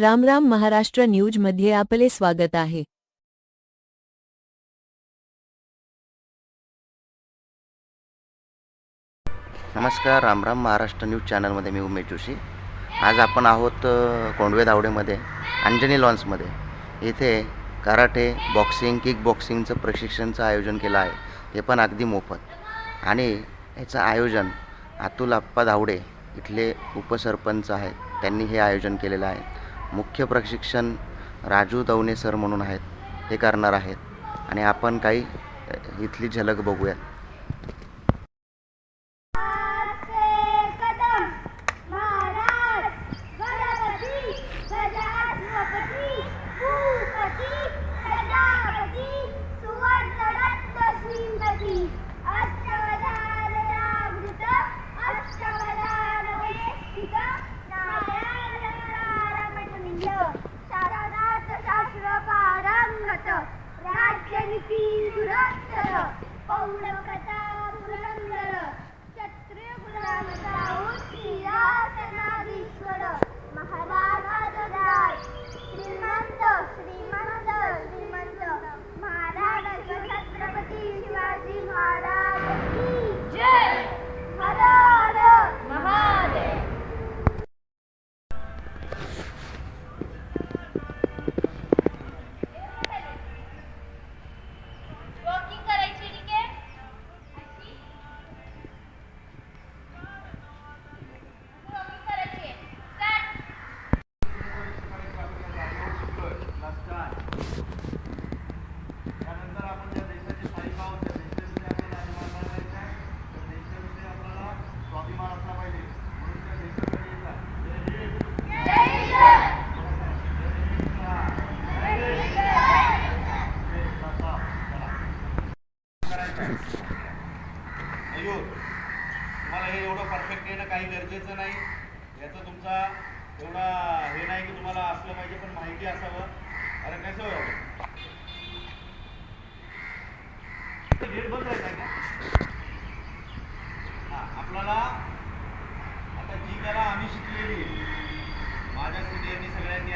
राम राम महाराष्ट्र न्यूजमध्ये आपले स्वागत आहे. नमस्कार राम राम महाराष्ट्र न्यूज चॅनलमध्ये मी उमेश जोशी. आज आपण आहोत कोंडवे धावडेमध्ये अंजनी लॉन्समध्ये इथे कराटे बॉक्सिंग किक बॉक्सिंगचं प्रशिक्षणचं आयोजन केलं आहे. ते पण अगदी मोफत. आणि याचं आयोजन अतुल आप्पा धावडे इथले उपसरपंच आहेत. त्यांनी हे आयोजन केलेलं आहे. मुख्य प्रशिक्षण राजू दवणे सर म्हणून आहेत. ते करणार आहेत. आणि आपण काही इथली झलक बघूयात. राज्यनीती दुरंतर पौरकथा पुरंदर सिंहासनाधीश्वर महाराज काही नाही. याचं तुमचा एवढा हे नाही की तुम्हाला असलं पाहिजे पण माहिती असावं. अरे कसं होईल गेट बंद राहायचा का हा आपल्याला आता जी कला आम्ही शिकलेली माझ्या सिनियरनी सगळ्यांनी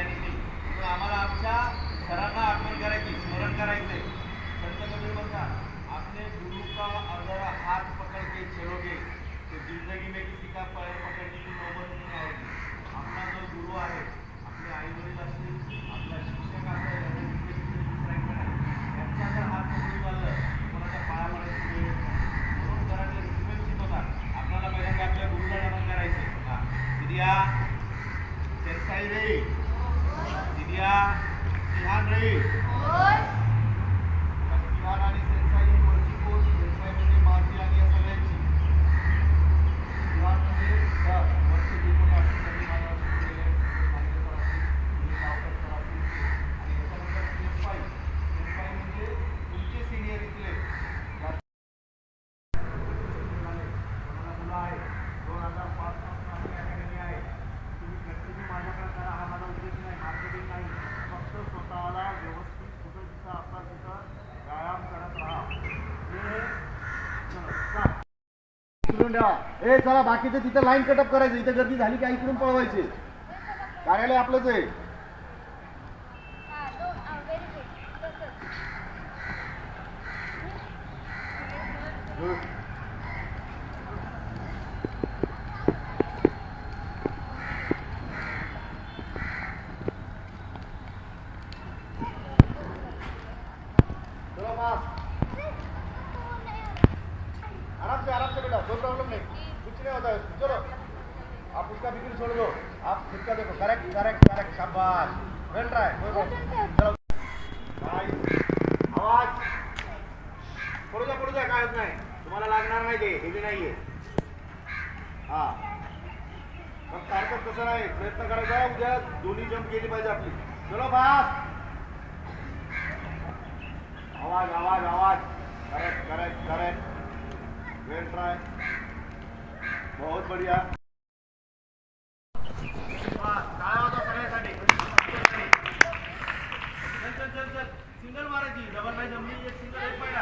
Ăn đi. करून ठेवा ए चला बाकीचं तिथं लाईन कटअप करायचं. इथं गर्दी झाली की इकडून पळवायचे. कार्यालय आपलंच आहे. लागणार नाही आहे हा. पण सारखं तसं नाही प्रयत्न करायचा उद्या दोन्ही जंप केली पाहिजे आपली. चलो बास. आवाज आवाज आवाज. Correct correct correct. Well try. बहुत बढ़िया. सिंगल मारायची. डबल नाही जमली एक सिंगल एक पहिला.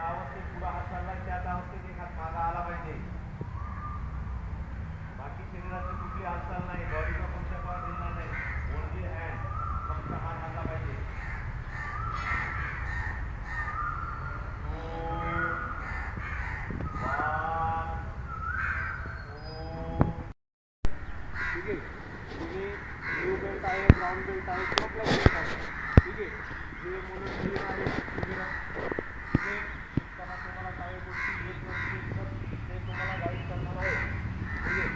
त्या अवस्थेत पुढा हात चालला त्याच अवस्थेत एक हात मागा आला पाहिजे. बाकी शरीराची कुठली हालचाल नाही बॉडीचा कोणत्या पार्ट नाही. ओनली हँड फक्त हात हल्ला पाहिजे ठीक आहे तुम्ही ब्लू बेल्ट आहे ब्राऊन बेल्ट आहे किंवा ब्लॅक बेल्ट आहे ठीक आहे जे मुलं नवीन आहेत वगैरे ठीक आहे त्यांना तुम्हाला काही गोष्टी येत नसतील तर ते तुम्हाला गाईड करणार आहे ठीक आहे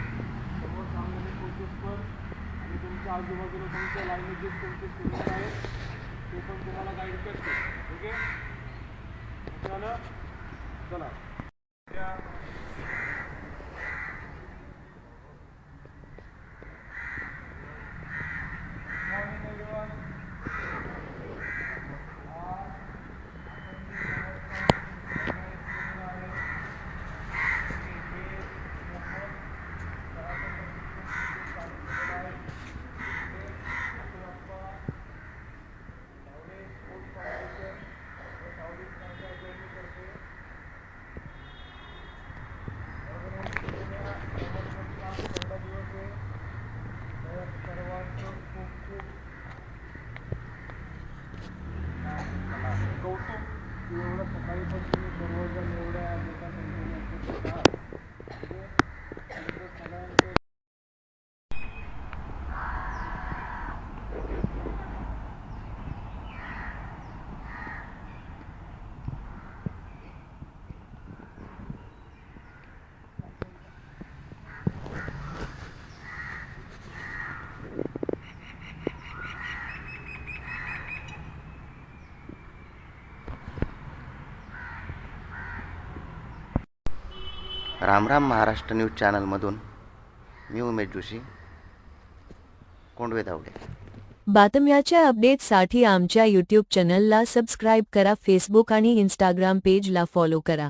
समोर सामने कोचेस पण आणि तुमच्या आजूबाजूला जे ते पण तुम्हाला गाईड करते ठीक आहे. चला राम राम महाराष्ट्र न्यूज चॅनलमधून. मी उमेश जोशी. कोंडवे धावडे. बातम्याच्या अपडेटसाठी आमच्या यूट्यूब चॅनलला सबस्क्राईब करा फेसबुक आणि इंस्टाग्राम पेजला फॉलो करा.